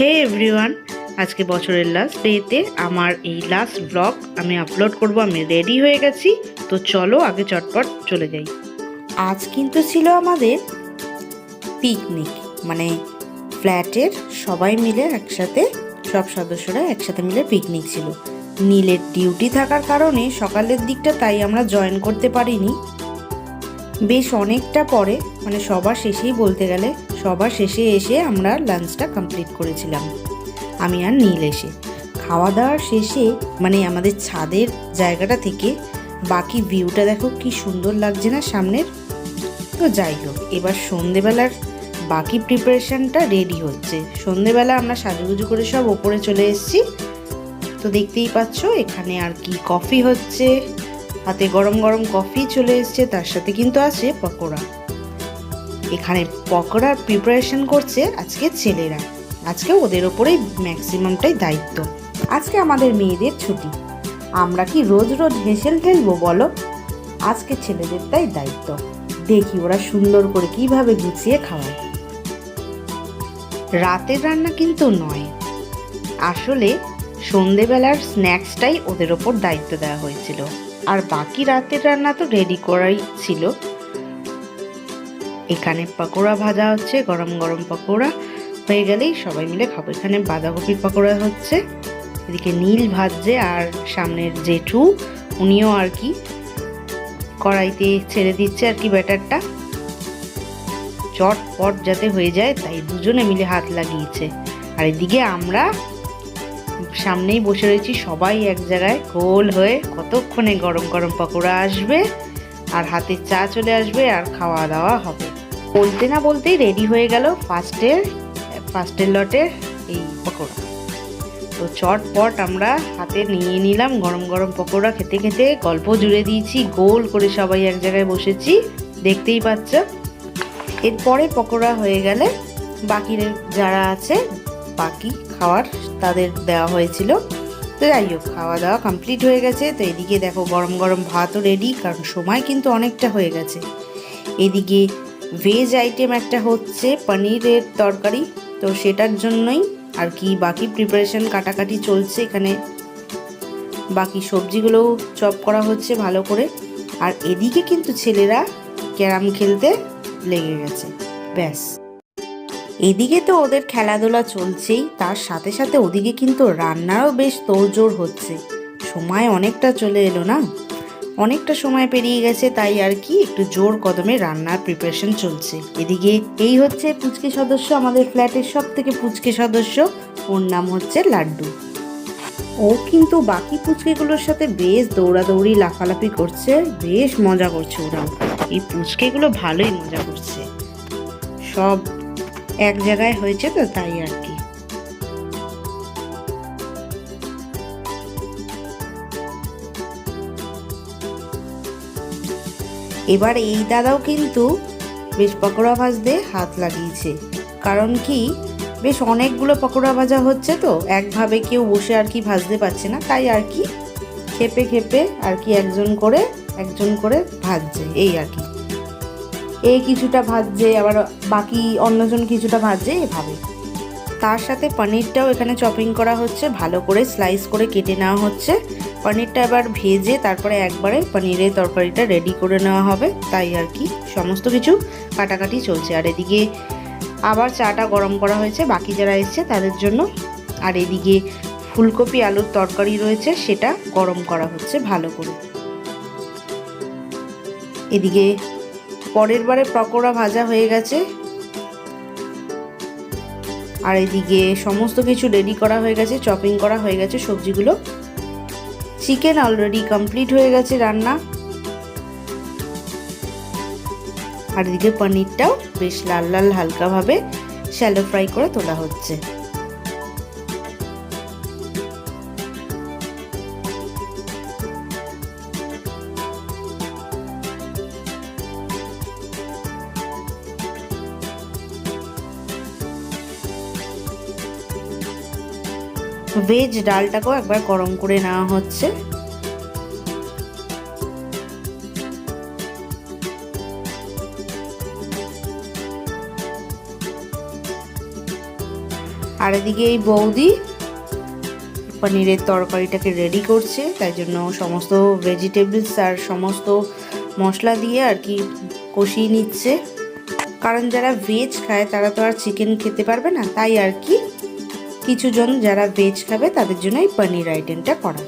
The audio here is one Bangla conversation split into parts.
হে এভরিওয়ান আজকে বছরের লাস্ট ডেতে আমার এই লাস্ট ব্লগ আমি আপলোড করব, আমি রেডি হয়ে গেছি, তো চলো আগে চটপট চলে যাই। আজ কিন্তু ছিল আমাদের পিকনিক মানে ফ্ল্যাটের সবাই মিলে একসাথে, সব সদস্যরা একসাথে মিলে পিকনিক ছিল। নীলের ডিউটি থাকার কারণে সকালের দিকটা তাই আমরা জয়েন করতে পারিনি। বেশ অনেকটা পরে মানে সবার শেষেই বলতে গেলে সবার শেষে এসে আমরা লাঞ্চটা কমপ্লিট করেছিলাম। আমি আর নীল এসে। খাওয়া দাওয়ার শেষে মানে আমাদের ছাদের জায়গাটা থেকে বাকি ভিউটা দেখো কি সুন্দর লাগছে না সামনের। তো যাই হোক, এবার সন্ধেবেলার বাকি প্রিপারেশনটা রেডি হচ্ছে। সন্ধেবেলা আমরা সাজুগুজু করে সব ওপরে চলে এসেছি। তো দেখতেই পাচ্ছ, এখানে আর কি কফি হচ্ছে। হাতে গরম গরম কফি চলে এসছে, তার সাথে কিন্তু আছে পকোড়া। এখানে পকোড়ার প্রিপারেশন করছে আজকে ছেলেরা। আজকে ওদের ওপরেই ম্যাক্সিমামটাই দায়িত্ব। আজকে আমাদের মেয়েদের ছুটি। আমরা কি রোজ রোজ হেসেল ঠেলবো বলো? আজকে ছেলেদেরটাই দায়িত্ব। দেখি ওরা সুন্দর করে কীভাবে গুছিয়ে খাওয়ায়। রাতের রান্না কিন্তু নয়। আসলে সন্ধেবেলার স্ন্যাক্সটাই ওদের ওপর দায়িত্ব দেওয়া হয়েছিল। আর বাকি রাতের রান্না তো রেডি করাই ছিল। এখানে পকোড়া ভাজা হচ্ছে, গরম গরম পকোড়া। হয়ে গেলেই সবাই মিলে খাব। এখানে বাঁধাকপির পকোড়া হচ্ছে, এদিকে নীল ভাজছে আর সামনের জেঠু, উনিও আর কি কড়াইতে ছেড়ে দিচ্ছে আর কি ব্যাটারটা। চটপট যাতে হয়ে যায়, তাই দুজনে মিলে হাত লাগিয়েছে। আর এদিকে আমরা সামনেই বসে রয়েছি সবাই এক জায়গায়, গোল হয়ে কতক্ষণে গরম গরম পকোড়া আসবে? আর হাতে চা চলে আসবে আর খাওয়া দাওয়া হবে। বলতে না বলতেই রেডি হয়ে গেল ফার্স্টের ফার্স্টের লটের এই পকোড়া। তো চটপট আমরা হাতে নিয়ে নিলাম গরম গরম পকোড়া। খেতে খেতে গল্প জুড়ে দিয়েছি, গোল করে সবাই এক জায়গায় বসেছি, দেখতেই পাচ্ছ। এরপরে পকোড়া হয়ে গেলে বাকি যারা আছে, বাকি খাওয়ার তাদের দেওয়া হয়েছিল। তো যাই হোক, খাওয়া দাওয়া কমপ্লিট হয়ে গেছে। তো এদিকে দেখো গরম গরম ভাতও রেডি কারণ সময় কিন্তু অনেকটা হয়ে গেছে। এদিকে ভেজ আইটেম একটা হচ্ছে পনিরের তরকারি। তো সেটার জন্যই আর কি বাকি প্রিপারেশন কাটাকাটি চলছে এখানে। বাকি সবজিগুলোও চপ করা হচ্ছে ভালো করে। আর এদিকে কিন্তু ছেলেরা ক্যারাম খেলতে লেগে গেছে। ব্যাস। এদিকে তো ওদের খেলাধুলা চলছেই, তার সাথে সাথে ওদিকে কিন্তু রান্নারও বেশ তোড়জোড় হচ্ছে। সময় অনেকটা চলে এলো না? অনেকটা সময় পেরিয়ে গেছে, তাই আর কি একটু জোর কদমে রান্নার প্রিপারেশন চলছে। এদিকে এই হচ্ছে পুচকে সদস্য, আমাদের ফ্ল্যাটের সব থেকে পুচকে সদস্য, ওর নাম হচ্ছে লাড্ডু। ও কিন্তু বাকি পুচকেগুলোর সাথে বেশ দৌড়াদৌড়ি, লাফালাফি করছে, বেশ মজা করছে ওরা এই পুচকেগুলো ভালোই মজা করছে। সব এক জায়গায় হয়েছে তো তাই আর কি। এবার এই দাদাও কিন্তু বেশ পকোড়া ভাজতে হাত লাগিয়েছে। কারণ কি, বেশ অনেকগুলো পকোড়া ভাজা হচ্ছে তো, একভাবে কেউ বসে আর কি ভাজতে পারছে না, তাই আর কি খেপে খেপে আর কি একজন করে একজন করে ভাজছে, এই আর কি। এই কিছুটা ভাজছে, আবার বাকি অন্যজন কিছুটা ভাজছে এভাবে তার সাথে পনিরটাও এখানে চপিং করা হচ্ছে, ভালো করে স্লাইস করে কেটে নেওয়া হচ্ছে। পনিরটা এবার ভেজে তারপরে একবারে পনিরের তরকারিটা রেডি করে নেওয়া হবে, তাই আর কি, সমস্ত কিছু কাটাকাটি চলছে। আর এদিকে আবার চাটা গরম করা হয়েছে, বাকি যারা এসছে তাদের জন্য। আর এদিকে ফুলকপি আলুর তরকারি রয়েছে, সেটা গরম করা হচ্ছে ভালো করে। এদিকে পরের বারে পকোড়া ভাজা হয়ে গেছে। আর এদিকে সমস্ত কিছু রেডি করা হয়ে গেছে চপিং করা হয়ে গেছে সবজিগুলো। চিকেন অলরেডি কমপ্লিট হয়ে গেছে রান্না। আর এদিকে পনিরটাও বেশ লাল লাল হালকাভাবে শ্যালো ফ্রাই করে তোলা হচ্ছে। ভেজ ডালটাকেও একবার গরম করে নেওয়া হচ্ছে। আর এদিকে এই বৌদি পনিরের তরকারিটাকে রেডি করছে, তাই জন্য সমস্ত ভেজিটেবলস আর সমস্ত মশলা দিয়ে আর কি কষিয়ে নিচ্ছে। কারণ যারা ভেজ খায় তারা তো আর চিকেন খেতে পারবে না, তাই আর কি কিছুজন যারা ভেজ খাবে, তাদের জন্য এই পনির আইটেমটা করা।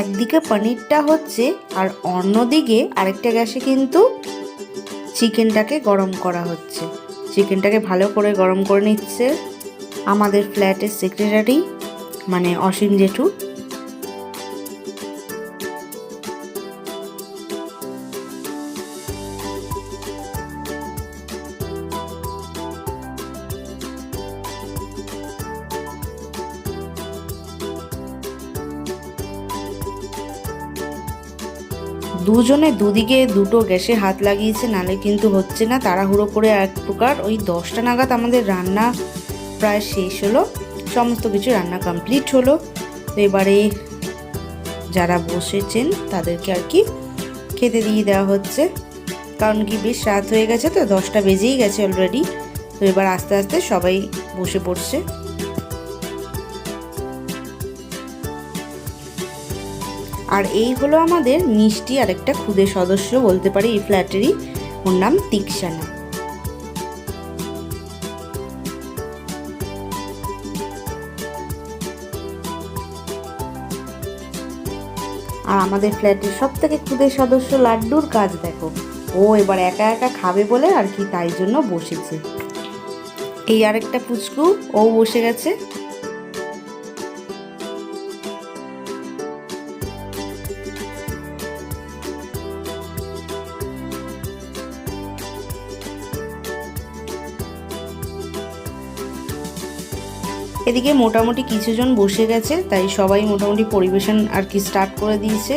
একদিকে পনিরটা হচ্ছে, আর অন্যদিকে আরেকটা গ্যাসে কিন্তু চিকেনটাকে গরম করা হচ্ছে। চিকেনটাকে ভালো করে গরম করে নিচ্ছে আমাদের ফ্ল্যাটের সেক্রেটারি মানে অসীম জেঠু। দুজনে দুদিকে দুটো গ্যাসে হাত লাগিয়েছে, নালে কিন্তু হচ্ছে না, তাড়াহুড়ো করে এক প্রকার ওই দশটা নাগাদ আমাদের রান্না প্রায় শেষ হলো, সমস্ত কিছু রান্না কমপ্লিট হলো। তো এবারে যারা বসেছেন তাদেরকে আর কি খেতে দিয়ে দেওয়া হচ্ছে, কারণ কি বেশ রাত হয়ে গেছে, তো দশটা বেজেই গেছে অলরেডি তো এবার আস্তে আস্তে সবাই বসে পড়ছে। আর এই হলো আমাদের মিষ্টি আরেকটা খুদে সদস্য বলতে পারি এই ফ্ল্যাটেরই। ওর নাম তিকসানা আর আমাদের ফ্ল্যাটের সব থেকে খুদে সদস্য লাড্ডুর কাজ দেখো। ও এবার একা একা খাবে বলে আর কি তাই জন্য বসেছে। এই আরেকটা পুচকু, ও বসে গেছে। এদিকে মোটামুটি কিছুজন বসে গেছে, তাই সবাই মোটামুটি পরিবেশন আর কি স্টার্ট করে দিয়েছে।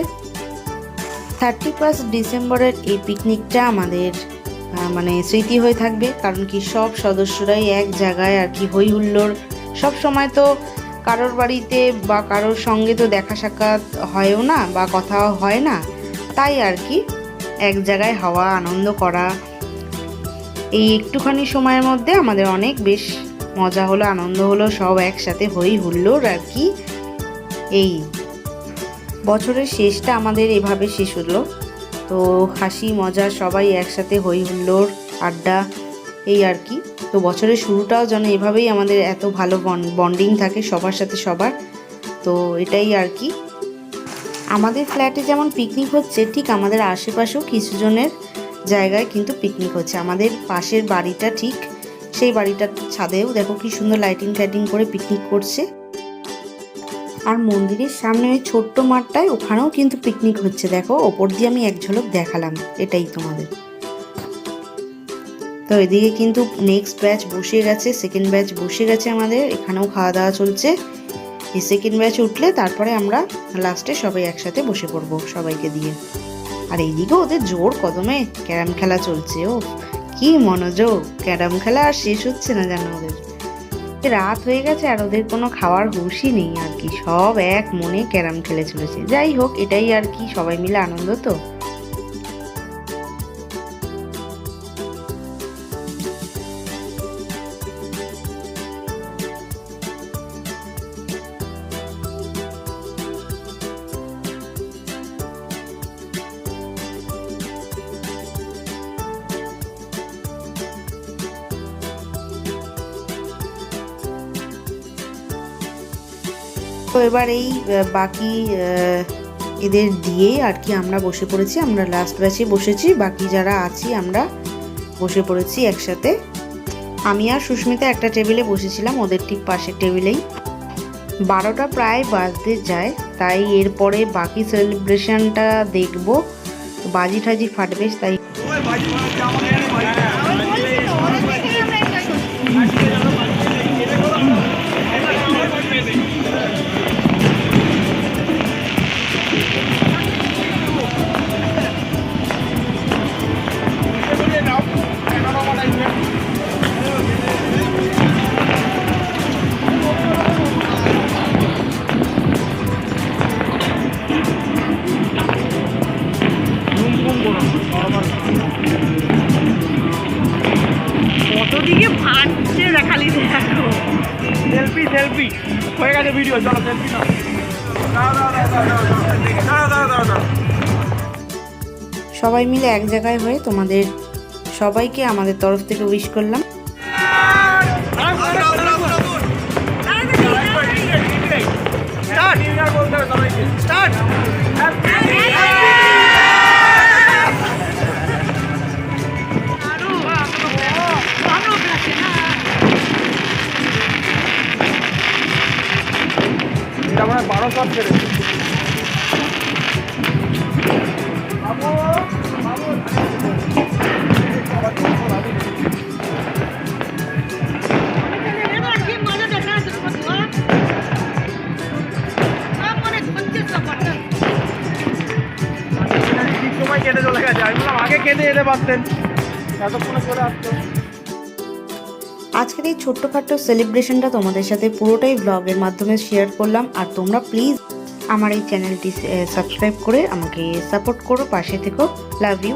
থার্টি ফার্স্ট ডিসেম্বরের এই পিকনিকটা আমাদের মানে স্মৃতি হয়ে থাকবে, কারণ কি সব সদস্যরাই এক জায়গায় আর কি হই হুল্লোড়। সব সময় তো কারোর বাড়িতে বা কারোর সঙ্গে তো দেখা সাক্ষাৎ হয়ও না বা কথাও হয় না, তাই আর কি এক জায়গায় হওয়া, আনন্দ করা। এই একটুখানি সময়ের মধ্যে আমাদের অনেক বেশ মজা হলো, আনন্দ হলো, সব একসাথে হই হুল্লোড় আর কি। এই বছরের শেষটা আমাদের এভাবে শেষ হলো। তো হাসি, মজা, সবাই একসাথে হই হুল্লোড়, আড্ডা, এই আর কি। তো বছরের শুরুটাও যেন এভাবেই আমাদের এত ভালো বন্ডিং থাকে সবার সাথে সবার। তো এটাই আর কি। আমাদের ফ্ল্যাটে যেমন পিকনিক হচ্ছে, ঠিক আমাদের আশেপাশেও কিছুজনের জায়গায় কিন্তু পিকনিক হচ্ছে। আমাদের পাশের বাড়িটা ঠিক সেই বাড়িটার ছাদেও দেখো কি সুন্দর লাইটিং টাইটিং করে পিকনিক করছে। আর মন্দিরের সামনে ওই ছোট্ট মাঠটায় ওখানেও কিন্তু পিকনিক হচ্ছে। দেখো, ওপর দিয়ে আমি এক ঝলক দেখালাম, এটাই তোমাদের। তো এদিকে কিন্তু নেক্সট ব্যাচ বসে গেছে সেকেন্ড ব্যাচ বসে গেছে আমাদের, এখানেও খাওয়া দাওয়া চলছে। এই সেকেন্ড ব্যাচ উঠলে তারপরে আমরা লাস্টে সবাই একসাথে বসে পড়ব সবাইকে দিয়ে। আর এইদিকে ওদের জোর কদমে ক্যারাম খেলা চলছে ও কি মনোযোগ? ক্যারাম খেলা আর শেষ হচ্ছে না যেন ওদের। রাত হয়ে গেছে আর ওদের কোনো খাওয়ার হুশই নেই আর কি, সব এক মনে ক্যারাম খেলে চলেছে। যাই হোক, এটাই আর কি সবাই মিলে আনন্দ তো। তো এবার এই বাকি এদের দিয়ে আর কি আমরা বসে পড়েছি। আমরা লাস্ট ব্যাচে বসেছি। বাকি যারা আছি আমরা বসে পড়েছি একসাথে। আমি আর সুস্মিতা একটা টেবিলে বসেছিলাম ওদের ঠিক পাশের টেবিলেই বারোটা প্রায় বাজতে যায় তাই এরপরে বাকি সেলিব্রেশনটা দেখব। বাজি ঠাজি ফাটবে তাই। বাজি সবাই মিলে এক জায়গায় হয়ে তোমাদের সবাইকে আমাদের তরফ থেকে উইশ করলাম। বারো শট ছেড়ে চলে গেছে। আমি বললাম, আগে যেতে পারতেন। এতক্ষণে চলে আসতো আজকের এই ছোট্টখাট্ট সেলিব্রেশনটা তোমাদের সাথে পুরোটাই ব্লগের মাধ্যমে শেয়ার করলাম। আর তোমরা প্লিজ আমার এই চ্যানেলটি সাবস্ক্রাইব করে আমাকে সাপোর্ট করো, পাশে থেকো। Love you